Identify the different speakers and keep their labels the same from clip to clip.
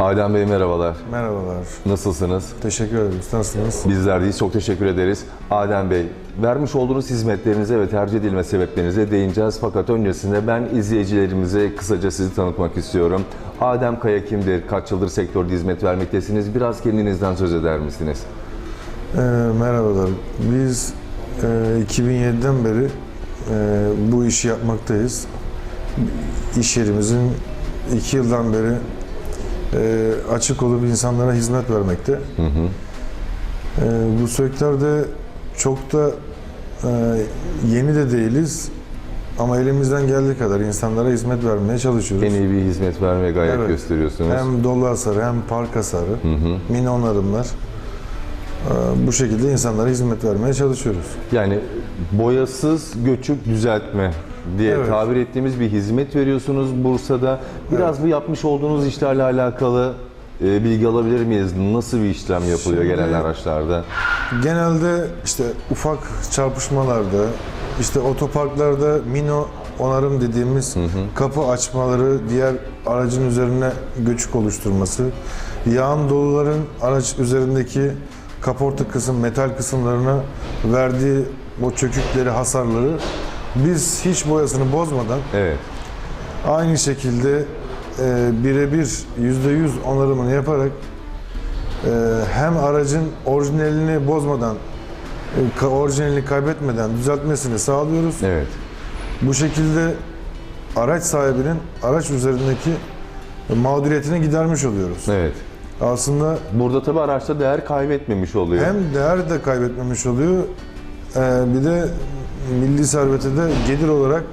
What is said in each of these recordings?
Speaker 1: Adem Bey merhabalar.
Speaker 2: Merhabalar.
Speaker 1: Nasılsınız?
Speaker 2: Teşekkür ederim. Siz Nasılsınız?
Speaker 1: Bizler deyiz. Çok teşekkür ederiz. Adem Bey, vermiş olduğunuz hizmetlerinize ve tercih edilme sebeplerinize değineceğiz. Fakat öncesinde ben izleyicilerimize kısaca sizi tanıtmak istiyorum. Adem Kaya kimdir? Kaç yıldır sektörde hizmet vermektesiniz? Biraz kendinizden söz eder misiniz?
Speaker 2: Ee, merhabalar. Biz e, 2007'den beri e, bu işi yapmaktayız. İş yerimizin iki yıldan beri e, açık olup insanlara hizmet vermekte.
Speaker 1: Hı hı.
Speaker 2: E, bu sektörde çok da e, yeni de değiliz. Ama elimizden geldiği kadar insanlara hizmet vermeye çalışıyoruz.
Speaker 1: En iyi bir hizmet vermeye gayret
Speaker 2: Evet.
Speaker 1: gösteriyorsunuz.
Speaker 2: Hem dolu hasarı hem park hasarı,
Speaker 1: Hı hı.
Speaker 2: mini onarımlar. E, bu şekilde insanlara hizmet vermeye çalışıyoruz.
Speaker 1: Yani boyasız göçük düzeltme diye
Speaker 2: Evet.
Speaker 1: tabir ettiğimiz bir hizmet veriyorsunuz Bursa'da. Biraz bu yapmış olduğunuz işlerle alakalı e, bilgi alabilir miyiz? Nasıl bir işlem yapılıyor
Speaker 2: Şimdi-
Speaker 1: gelen araçlarda?
Speaker 2: Genelde işte ufak çarpışmalarda, işte otoparklarda mino onarım dediğimiz kapı açmaları, diğer aracın üzerine göçük oluşturması, yağın doluların araç üzerindeki kaporta kısım, metal kısımlarına verdiği o çökükleri, hasarları biz hiç boyasını bozmadan
Speaker 1: Evet.
Speaker 2: aynı şekilde e, birebir %100 onarımını yaparak e, hem aracın orijinalini bozmadan, e, orijinalini kaybetmeden düzeltmesini sağlıyoruz.
Speaker 1: Evet.
Speaker 2: Bu şekilde araç sahibinin araç üzerindeki mağduriyetini gidermiş oluyoruz.
Speaker 1: Evet.
Speaker 2: Aslında
Speaker 1: Burada tabii araçta değer kaybetmemiş oluyor.
Speaker 2: hem değer de kaybetmemiş oluyor, e, bir de milli servete de gelir olarak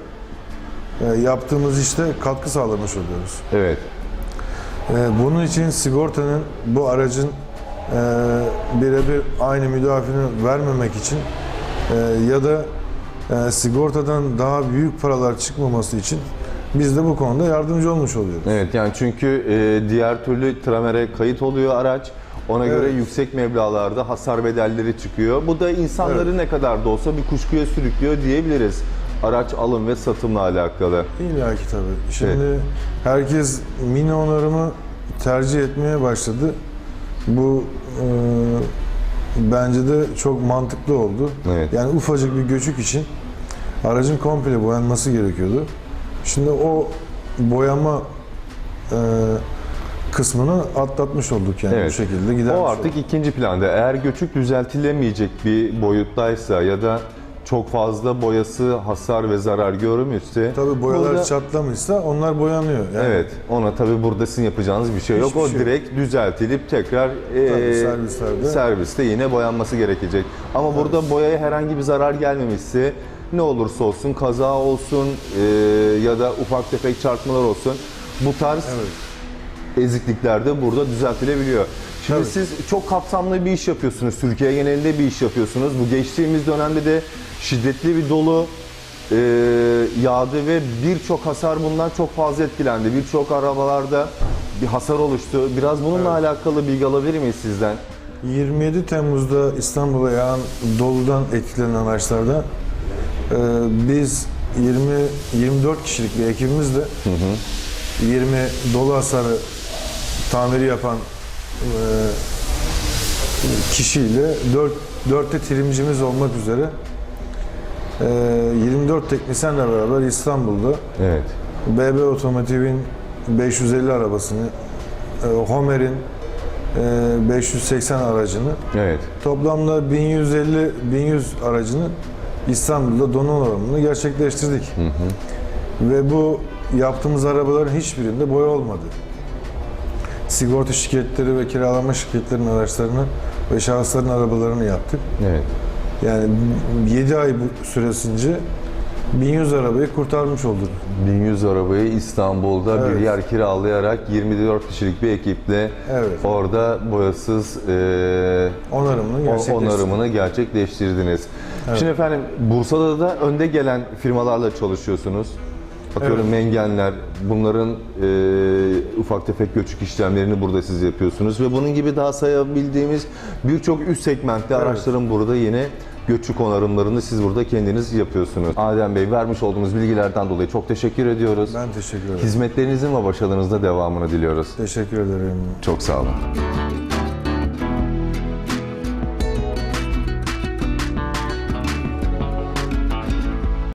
Speaker 2: e, yaptığımız işte katkı sağlamış oluyoruz.
Speaker 1: Evet.
Speaker 2: Ee, Bunun için sigortanın bu aracın e, birebir aynı müdafini vermemek için e, ya da e, sigortadan daha büyük paralar çıkmaması için biz de bu konuda yardımcı olmuş oluyoruz.
Speaker 1: Evet yani çünkü e, diğer türlü tramere kayıt oluyor araç. Ona göre
Speaker 2: Evet.
Speaker 1: yüksek meblağlarda hasar bedelleri çıkıyor. Bu da insanları ne kadar da olsa bir kuşkuya sürüklüyor diyebiliriz. Araç alım ve satımla alakalı.
Speaker 2: İlla ki tabii. Şimdi herkes mini onarımı tercih etmeye başladı. Bu e, bence de çok mantıklı oldu.
Speaker 1: Evet.
Speaker 2: Yani ufacık bir göçük için aracın komple boyanması gerekiyordu. Şimdi o boyama e, kısmını atlatmış olduk yani
Speaker 1: Evet.
Speaker 2: bu şekilde gidermiş
Speaker 1: O artık ikinci planda. Eğer göçük düzeltilemeyecek bir boyuttaysa ya da çok fazla boyası hasar ve zarar görmüşse
Speaker 2: Tabii boyalar
Speaker 1: burada-
Speaker 2: çatlamışsa onlar boyanıyor. Yani
Speaker 1: Evet, ona tabii burada sizin yapacağınız bir şey yok.
Speaker 2: Hiçbir
Speaker 1: o
Speaker 2: şey yok.
Speaker 1: direkt düzeltilip tekrar e,
Speaker 2: Tabii, servislerde.
Speaker 1: serviste yine boyanması gerekecek. Ama burada boyaya herhangi bir zarar gelmemişse ne olursa olsun kaza olsun e, ya da ufak tefek çarpmalar olsun bu tarz
Speaker 2: Evet.
Speaker 1: eziklikler de burada düzeltilebiliyor. Şimdi
Speaker 2: Tabii.
Speaker 1: siz çok kapsamlı bir iş yapıyorsunuz. Türkiye genelinde bir iş yapıyorsunuz. Bu geçtiğimiz dönemde de şiddetli bir dolu e, yağdı ve birçok hasar bundan çok fazla etkilendi. Birçok arabalarda bir hasar oluştu. Biraz bununla alakalı bilgi alabilir miyiz sizden?
Speaker 2: 27 Temmuz'da İstanbul'a yağan doludan etkilenen araçlarda e, biz 20 24 kişilik bir ekibimizle 20 dolu hasarı tamiri yapan e, kişiyle 4 4'te trimcimiz olmak üzere e, 24 teknisyenle beraber İstanbul'da
Speaker 1: Evet.
Speaker 2: BB Otomotiv'in 550 arabasını, e, Homer'in e, 580 aracını,
Speaker 1: Evet.
Speaker 2: toplamda 1150 1100 aracını İstanbul'da donanımını gerçekleştirdik. Ve bu yaptığımız arabaların hiçbirinde boya olmadı. Sigorta şirketleri ve kiralama şirketlerinin araçlarını ve şahısların arabalarını yaptık.
Speaker 1: Evet.
Speaker 2: Yani 7 ay bu süresince 1100 arabayı kurtarmış olduk.
Speaker 1: 1100 arabayı İstanbul'da bir
Speaker 2: Evet.
Speaker 1: yer kiralayarak 24 kişilik bir ekiple
Speaker 2: Evet.
Speaker 1: orada boyasız e,
Speaker 2: Onarımını gerçekleştirdik.
Speaker 1: onarımını gerçekleştirdiniz. Şimdi efendim Bursa'da da önde gelen firmalarla çalışıyorsunuz. Atıyorum
Speaker 2: Evet.
Speaker 1: mengenler, bunların e, ufak tefek göçük işlemlerini burada siz yapıyorsunuz ve bunun gibi daha sayabildiğimiz birçok üst segmentli araçların burada yine göçük onarımlarını siz burada kendiniz yapıyorsunuz. Adem Bey vermiş olduğunuz bilgilerden dolayı çok teşekkür ediyoruz.
Speaker 2: Ben teşekkür ederim.
Speaker 1: Hizmetlerinizin ve başarılarınızda devamını diliyoruz.
Speaker 2: Teşekkür ederim.
Speaker 1: Çok sağ olun.